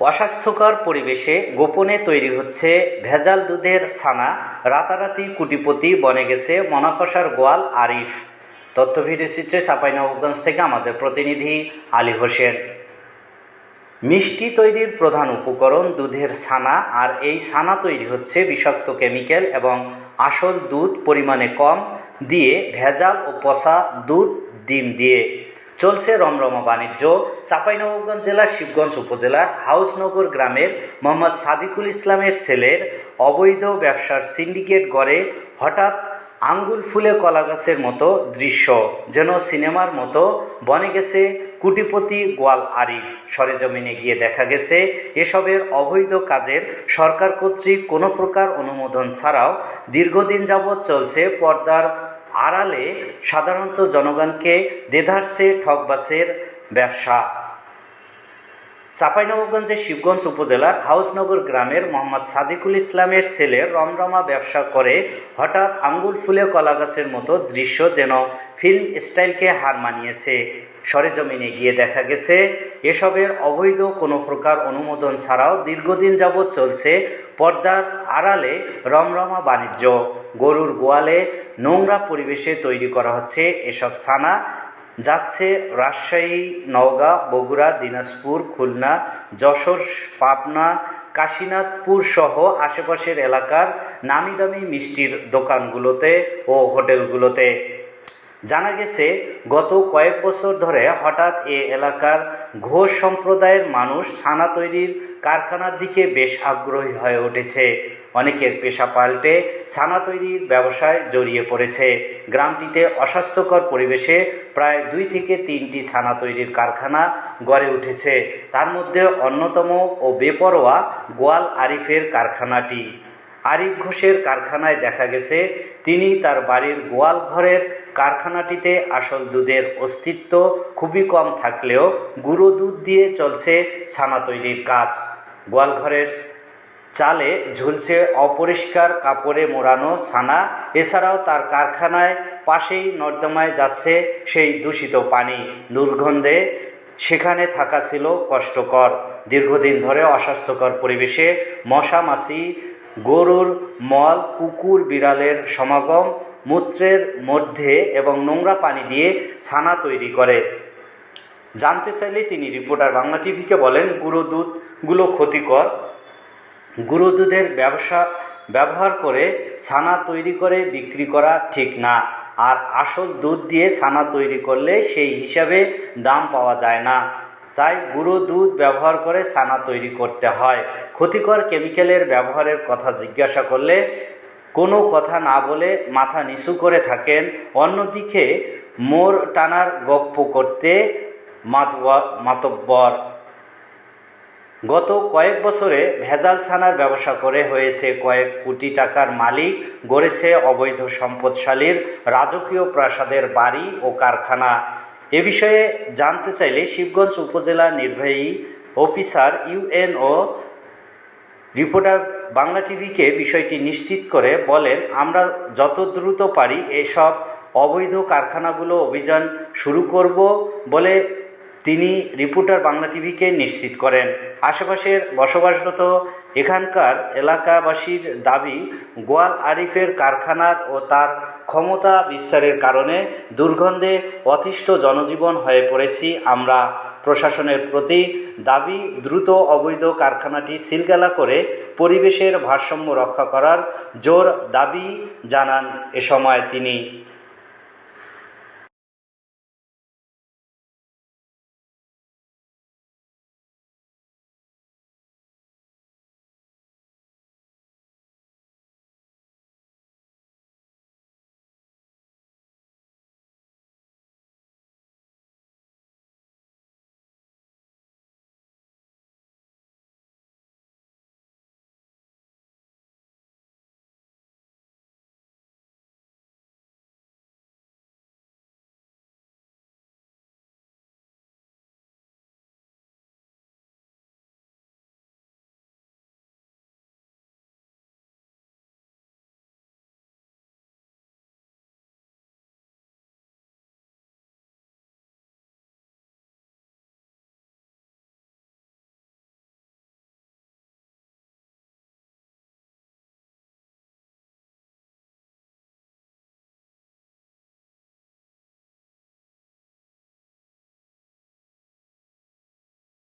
অস্বাস্থ্যকর পরিবেশে গোপনে তৈরি হচ্ছে ভেজাল দুধের ছানা। রাতারাতি কুটিপতি বনে গেছে মনাকষার গোয়াল আরিফ। তথ্য ভিডিও চিত্রে থেকে আমাদের প্রতিনিধি আলী হোসেন। মিষ্টি তৈরির প্রধান উপকরণ দুধের ছানা, আর এই ছানা তৈরি হচ্ছে বিষাক্ত কেমিক্যাল এবং আসল দুধ পরিমাণে কম দিয়ে ভেজাল ও পচা দুধ, ডিম দিয়ে। চলছে রমরমা বাণিজ্য। চাঁপাইনবাবগঞ্জ জেলার শিবগঞ্জ উপজেলার হাউসনগর গ্রামের মোহাম্মদ সাদিকুল ইসলামের ছেলের অবৈধ ব্যবসার সিন্ডিকেট গড়ে হঠাৎ আঙ্গুল ফুলে কলা গাছের মতো দৃশ্য, যেন সিনেমার মতো বনে গেছে কুটিপতি গোয়াল আরিফ। সরেজমিনে গিয়ে দেখা গেছে, এসবের অবৈধ কাজের সরকার কর্তৃক কোনো প্রকার অনুমোদন ছাড়াও দীর্ঘদিন যাবৎ চলছে পর্দার আড়ালে সাধারণত জনগণকে দেধার্সে ঠকবাসের ব্যবসা। চাঁপাইনবাবগঞ্জের শিবগঞ্জ উপজেলার হাউসনগর গ্রামের মোহাম্মদ সাদিকুল ইসলামের ছেলে রমরমা ব্যবসা করে হঠাৎ আঙ্গুল ফুলে কলা গাছের মতো দৃশ্য যেন ফিল্ম স্টাইলকে হার মানিয়েছে। সরেজমিনে গিয়ে দেখা গেছে, এসবের অবৈধ কোনো প্রকার অনুমোদন ছাড়াও দীর্ঘদিন যাবৎ চলছে পর্দার আড়ালে রমরমা বাণিজ্য। গরুর গোয়ালে নোংরা পরিবেশে তৈরি করা হচ্ছে এসব ছানা। যাচ্ছে রাজশাহী, নওগাঁ, বগুড়া, দিনাজপুর, খুলনা, যশোর, পাবনা, কাশীনাথপুর সহ আশেপাশের এলাকার নামি দামি মিষ্টির দোকানগুলোতে ও হোটেলগুলোতে। জানা গেছে, গত কয়েক বছর ধরে হঠাৎ এ এলাকার ঘোষ সম্প্রদায়ের মানুষ ছানা তৈরির কারখানার দিকে বেশ আগ্রহী হয়ে উঠেছে। অনেকের পেশা পাল্টে ছানা তৈরির ব্যবসায় জড়িয়ে পড়েছে। গ্রামটিতে অস্বাস্থ্যকর পরিবেশে প্রায় দুই থেকে তিনটি ছানা তৈরির কারখানা গড়ে উঠেছে। তার মধ্যে অন্যতম ও বেপরোয়া গোয়াল আরিফের কারখানাটি। আরিফ ঘোষের কারখানায় দেখা গেছে, তিনি তার বাড়ির গোয়াল ঘরের কারখানাটিতে আসল দুধের অস্তিত্ব খুবই কম থাকলেও গুঁড়ো দুধ দিয়ে চলছে ছানা তৈরির কাজ। গোয়ালঘরের চালে ঝুলছে অপরিষ্কার কাপড়ে মোড়ানো ছানা, এছাড়াও তার কারখানায় পাশেই নর্দমায় যাচ্ছে সেই দূষিত পানি। দুর্গন্ধে সেখানে থাকা ছিল কষ্টকর। দীর্ঘদিন ধরে অস্বাস্থ্যকর পরিবেশে মশা মাছি গরুর মল, কুকুর, বিড়ালের সমাগম, মূত্রের মধ্যে এবং নোংরা পানি দিয়ে ছানা তৈরি করে। জানতে চাইলে তিনি রিপোর্টার বাংলা টিভিকে বলেন, গুঁড়ো দুধগুলো ক্ষতিকর। গুঁড়ো দুধের ব্যবসা, ব্যবহার করে ছানা তৈরি করে বিক্রি করা ঠিক না। আর আসল দুধ দিয়ে ছানা তৈরি করলে সেই হিসাবে দাম পাওয়া যায় না। তাই গুঁড়ো দুধ ব্যবহার করে ছানা তৈরি করতে হয়। ক্ষতিকর কেমিক্যালের ব্যবহারের কথা জিজ্ঞাসা করলে কোনো কথা না বলে মাথা নিচু করে থাকেন। অন্যদিকে মোর টানার গপ্প করতে মাতব্বর। গত কয়েক বছরে ভেজাল ছানার ব্যবসা করে হয়েছে কয়েক কোটি টাকার মালিক, গড়েছে অবৈধ সম্পদশালীর রাজকীয় প্রাসাদের বাড়ি ও কারখানা। এ বিষয়ে জানতে চাইলে শিবগঞ্জ উপজেলা নির্বাহী অফিসার ইউএনও রিপোর্টার বাংলা টিভিকে বিষয়টি নিশ্চিত করে বলেন, আমরা যত দ্রুত পারি এসব অবৈধ কারখানাগুলো অভিযান শুরু করব বলে তিনি রিপোর্টার বাংলা টিভিকে নিশ্চিত করেন। আশেপাশের বসবাসরত এখানকার এলাকাবাসীর দাবি, গোয়াল আরিফের কারখানার ও তার ক্ষমতা বিস্তারের কারণে দুর্গন্ধে অতিষ্ঠ জনজীবন হয়ে পড়েছি আমরা। প্রশাসনের প্রতি দাবি, দ্রুত অবৈধ কারখানাটি সিলগালা করে পরিবেশের ভারসাম্য রক্ষা করার জোর দাবি জানান এ সময় তিনি।